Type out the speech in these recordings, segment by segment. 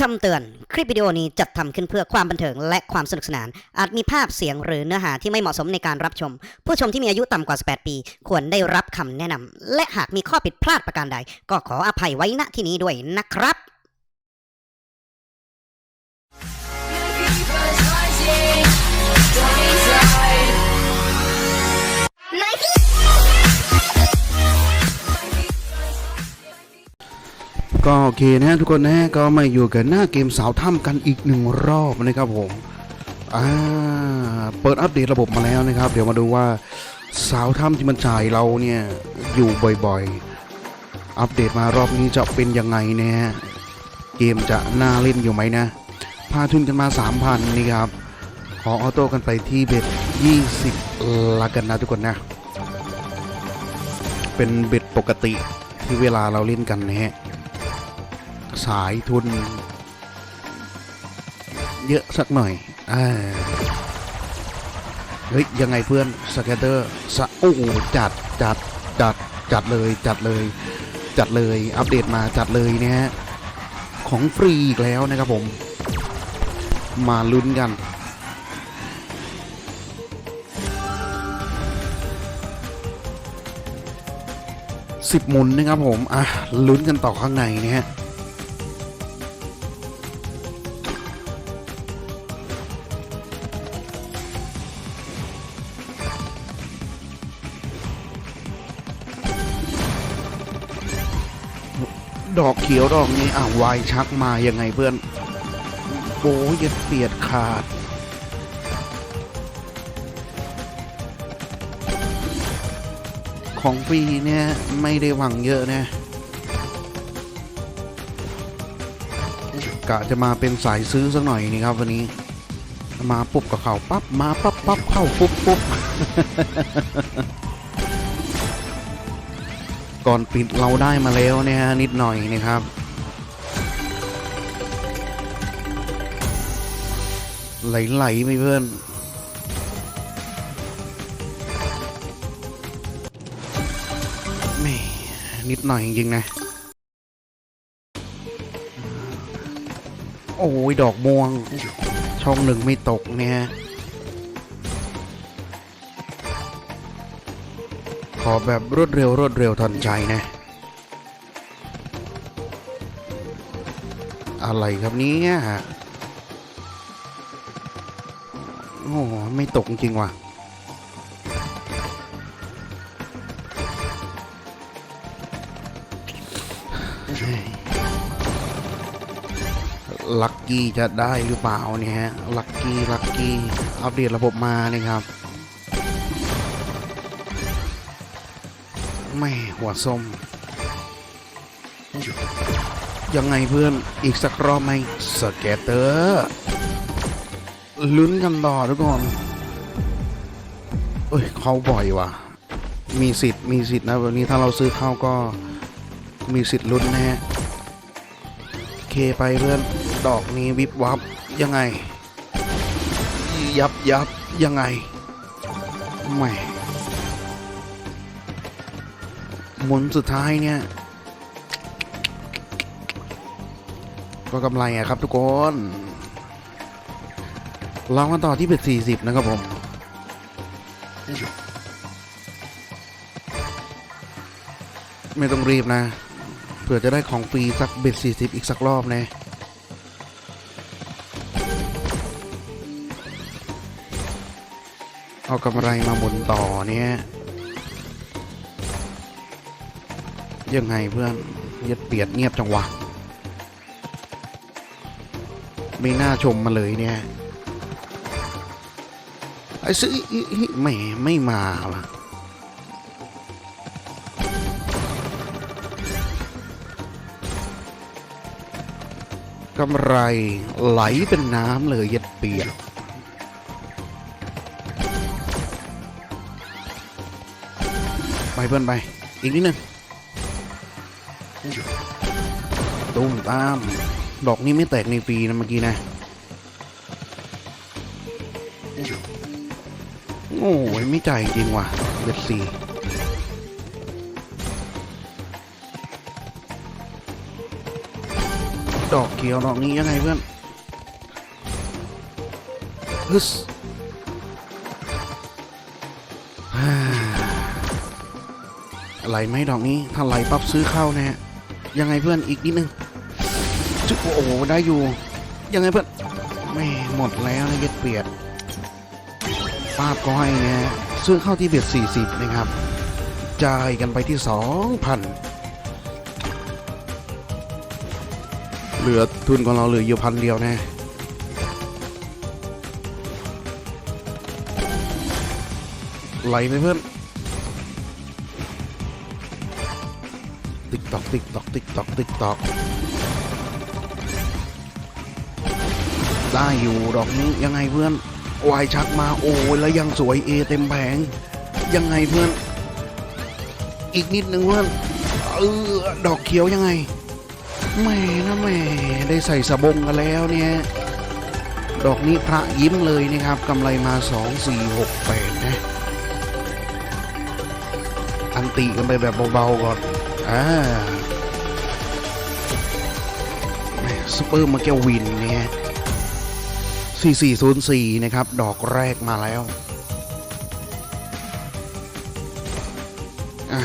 คำเตือน คลิปวิดีโอนี้จัดทำขึ้นเพื่อความบันเทิงและความสนุกสนาน อาจมีภาพเสียงหรือเนื้อหาที่ไม่เหมาะสมในการรับชม ผู้ชมที่มีอายุต่ำกว่า 18 ปี ควรได้รับคำแนะนำและหากมีข้อผิดพลาดประการใด ก็ขออภัยไว้ณที่นี้ด้วยนะครับ ก็โอเคนะทุกคนนะ ก็มาอยู่กันหน้าเกมสาวถ้ำกันอีกหนึ่งรอบนะครับผมอ่าเปิดอัปเดตระบบมาแล้วนะครับ เดี๋ยวมาดูว่าสาวถ้ำที่มันจ่ายเราเนี่ยอยู่บ่อยๆ อัปเดตมารอบนี้จะเป็นยังไงนะฮะเกมจะน่าเล่นอยู่ไหมนะ พาทุนกันมา 3,000นี่ครับ ขอออโต้กันไปที่เบ็ด20ละกันนะทุกคนนะ เป็นเบ็ดปกติที่เวลาเราเล่นกันนะฮะ สายทุน เยอะสักหน่อยอ่าเฮ้ย ยังไงเพื่อนสแกตเตอร์สะโอ้จัดจัดจัดจัดเลยจัดเลย จัดเลยอัปเดตมาจัดเลยนะฮะของฟรีอีกแล้วนะครับผม มาลุ้นกันสิบหมุนนะครับผม อะลุ้นกันต่อข้างในนะฮะ อกเขียวดอกนี้อะวายชักมายังไงเพื่อนโอ้ยเปียดขาด ของฟรีเนี่ย ไม่ได้หวังเยอะนะกะจะมาเป็นสายซื้อสักหน่อยนี่ครับวันนี้ มาปุ๊บกับเขาปั๊บมาปั๊บปั๊บเข้าปุ๊บปุ๊บ ก่อนปิดเราได้มาแล้วนี่ยฮะนิดหน่อยนะครับ ไหลๆไม่เพื่อนแหม่นิดหน่อยจริงๆนะ โอ้ยดอกม่วง ช่องหนึ่งไม่ตกเนี่ย อแบบรวดเร็วรวดเร็วทันใจนะ อะไรครับเนี้โอ้ไม่ตกจริงว่ะ ลัคกี้จะได้หรือเปล่าเนี่ยฮะ ลัคกี้ ลัคกี้ อัปเดตระบบมานะครับ แม่หัวส้ม ยังไงเพื่อน อีกสักรอบไหมสเกตเตอร์ลุ้นกันต่อทุกคนเอ้ยเขาบ่อยว่ะ มีสิทธิ์มีสิทธิ์นะวันนี้ถ้าเราซื้อเข้าก็มีสิทธิ์ลุ้นนะฮะเคไปเพื่อน ดอกนี้วิบวับยังไง ยับยับยังไงแหม่ หมุนสุดท้ายเนี่ย ก็กำไรอะครับทุกคนลองกันต่อที่เบ็ด40 นะครับผม ไม่ต้องรีบนะ เผื่อจะได้ของฟรีสักเบ็ด40 อีกสักรอบนะเอากำไรมาหมุนต่อเนี่ย ยังไงเพื่อนเย็ดเปียดเงียบจังวะไม่น่าชมมาเลยเนี่ย ไอ้ซื้ออิแม่ไม่มาว่ะกำไรไหลเป็นน้ำเลยเย็ดเปียกไปเพื่อนไป อีกนิดนึง ตุ้มตาม ดอกนี้ไม่แตกในฟรีนะเมื่อกี้นะ โอ้ยไม่ใจจริงว่ะเบ็ดสี่ดอกเขียวดอกนี้ยังไงเพื่อนฮึสฮ่าไหลไหมดอกนี้ ถ้าไหลปั๊บซื้อเข้าแนะยังไงเพื่อนอีกนิดนึง โอ้โหได้อยู่ ยังไงเพื่อนไม่หมดแล้วนะเย็ดเปียดป้าบก็ให้นะซื้อเข้าที่เบียด40 นะครับ จ่ายกันไปที่ 2,000 เหลือทุนของเราเหลืออยู่พันเดียวแนะไหลไหมเพื่อน ติ๊กตอกติ๊กตอกติ๊กตอกติ๊กตอก ได้อยู่ดอกนี้ยังไงเพื่อนวายชักมาโอ้ยแล้วยังสวยเอเต็มแผง ยังไงเพื่อน อีกนิดหนึ่งเพื่อนเออดอกเขียวยังไงแม่นะแม่ได้ใส่สบงกันแล้วเนี่ยดอกนี้พระยิ้มเลยนะครับกำไรมา 2 4 6 8นะอันติกันไปแบบเบาๆก่อนอ่าแม่ซุปเปอร์มาเกลวินเนี่ย 4404 นะครับ ดอกแรกมาแล้วอะ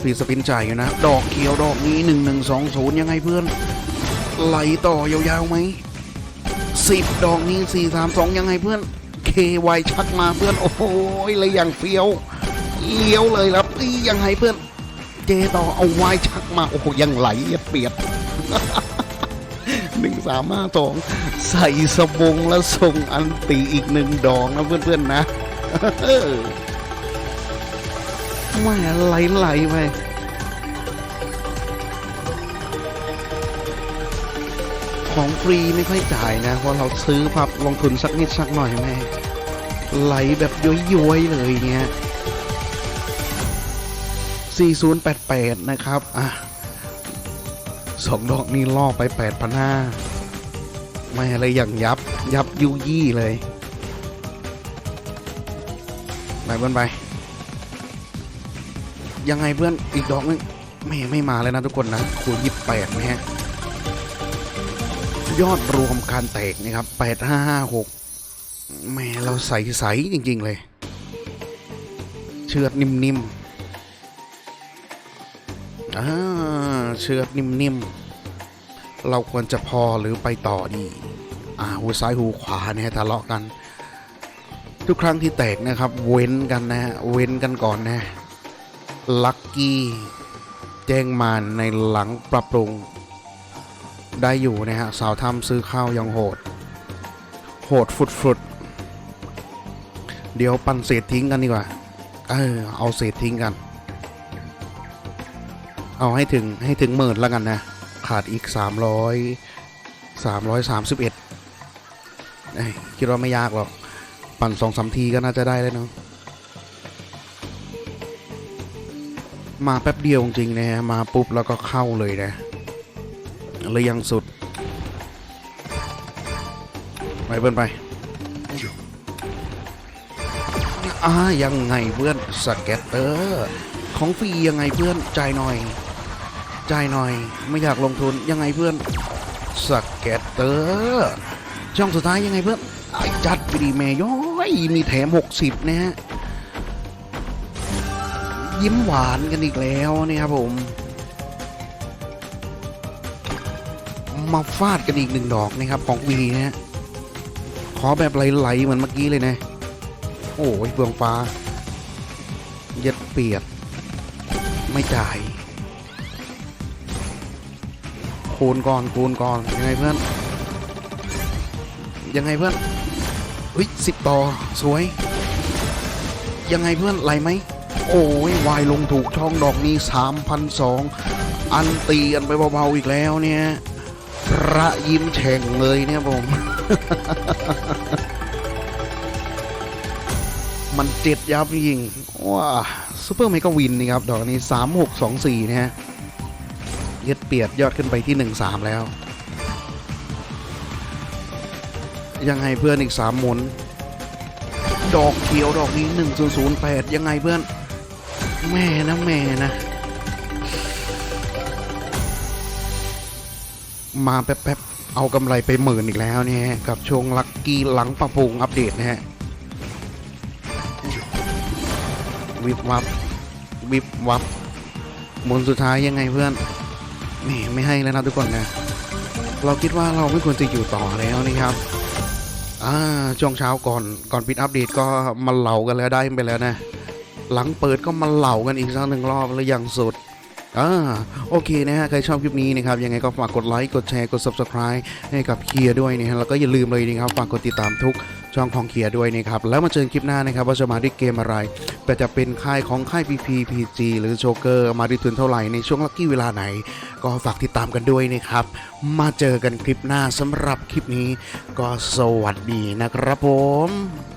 ฟีสปินจ่ายอยู่นะ ดอกเขียวดอกนี้ 1120 ยังไงเพื่อน ไหลต่อยาวๆไหมสิบดอกนี้สี่สามสองยังไงเพื่อน KY ชักมาเพื่อน โอ้โหเลยอย่างเฟี้ยวเลี้ยวเลยครับอียังไงเพื่อน เจต่อเอาไว้ชักมา โอ้โหยังไหลเปียด สามห้าสองใส่สบงแล้วส่งอันตีอีกหนึ่งดอกนะเพื่อนๆนะแม่ไหลไหลๆไปของฟรีไม่ค่อยจ่ายนะ เพราะเราซื้อพับลงทุนสักนิดสักหน่อยแม่ไหลแบบย้อยๆเลยเนี่ย4088 นะครับ อะสองดอกนี้ล่อไป 8,500 ม่อะไรอย่างยับยับยุยี่เลยไปเพื่อนไป ยังไงเพื่อนอีกดอกนึงไม่ไม่มาเลยนะทุกคนนะคูณ28นะฮะยอดรวมการแตกนะครับ8556แหม่เราใสใสๆจริง ๆ เลย เชือดนิ่มๆอ่าเชือดนิ่มๆ เราควรจะพอหรือไปต่อดีอ่าหูซ้ายหูขวาเนี่ยทะเลาะกัน ทุกครั้งที่แตกนะครับ เว้นกันนะเว้นกันก่อนนะลัคกี้แจ้งมานในหลังปรับปรุง ได้อยู่นะฮะสาวทำซื้อข้าวยังโหด โหดฟุดฟุดเดี๋ยวปั่นเศษทิ้งกันดีกว่า เออ เอาเศษทิ้งกัน เอาให้ถึงให้ถึงหมื่นแล้วกันนะ ขาดอีก 300 331เอ้ยคิดว่าไม่ยากหรอก ปั่นสองสามทีก็น่าจะได้แล้วเนาะมาแป๊บเดียวจริงๆนะฮะมาปุ๊บแล้วก็เข้าเลยนะเลยยังสุด ไปเพื่อนไปอ่ายังไงเพื่อนสเก็ตเตอร์ ของฟรียังไงเพื่อนจ่ายหน่อย จ่ายหน่อย ไม่อยากลงทุนยังไงเพื่อนสเก็ตเตอร์ช่องสุดท้ายยังไงเพื่อนอจัดไปดีแม่ย้อยมีแถม 60 นะฮะ ยิ้มหวานกันอีกแล้วเนี่ยครับผม มาฟาดกันอีกหนึ่งดอกนะครับ ของวีนะฮะ ขอแบบไหลๆเหมือนเมื่อกี้เลยนะ โอ้ยเบืองฟ้า เย็ดเปียด ไม่จ่าย คูณก่อนคูณก่อนยังไงเพื่อน ยังไงเพื่อนเฮ้ยสิบต่อสวย ยังไงเพื่อนไหลไหมโอ้ยวายลงถูกช่องดอกนี้สามพันสองอันตีกันไปเบาๆอีกแล้วเนี่ยพระยิ้มแฉ่งเลยเนี่ยผม มันเจ็ดยับจริงว้าซูเปอร์เมกาวินนี่ครับ ดอกนี้สามหกสองสี่นะฮะ ย็ดเปียดยอดขึ้นไปที่หนึ่งสามแล้ว ยังไงเพื่อนอีกสามหมุน ดอกเขียวดอกนี้หนึ่งศูนย์ศูนย์แปดยังไงเพื่อน แม่นะแม่นะ มาแป๊บๆ เอากำไรไปหมื่นอีกแล้วเนี่ยกับช่วงลัคกี้หลังปรับปรุงอัปเดตนะฮะวิบวับวิบวับหมุนสุดท้ายยังไงเพื่อน นี่ไม่ให้แล้วนะทุกคนนะ เราคิดว่าเราไม่ควรจะอยู่ต่อแล้วนะครับอ่าช่วงเช้าก่อนก่อนปิดอัปเดตก็มาเหล่ากันแล้วได้ไปแล้วนะ หลังเปิดก็มาเหล่ากันอีกสักหนึ่งรอบแล้วอย่างสุดอ่าโอเคนะฮะใครชอบคลิปนี้นะครับยังไงก็ฝากกดไลค์กดแชร์กด Subscribe ให้กับเคียร์ด้วยนะฮะแล้วก็อย่าลืมเลยนะครับฝากกดติดตามทุก ช่องของเคียด้วยนะครับ แล้วมาเจอคลิปหน้านะครับ ว่าจะมาด้วยเกมอะไร แต่จะเป็นค่ายของค่าย PP PG หรือโชเกอร์มาด้วยทุนเท่าไหร่ในช่วงลัคกี้เวลาไหน ก็ฝากติดตามกันด้วยนะครับ มาเจอกันคลิปหน้าสำหรับคลิปนี้ ก็สวัสดีนะครับผม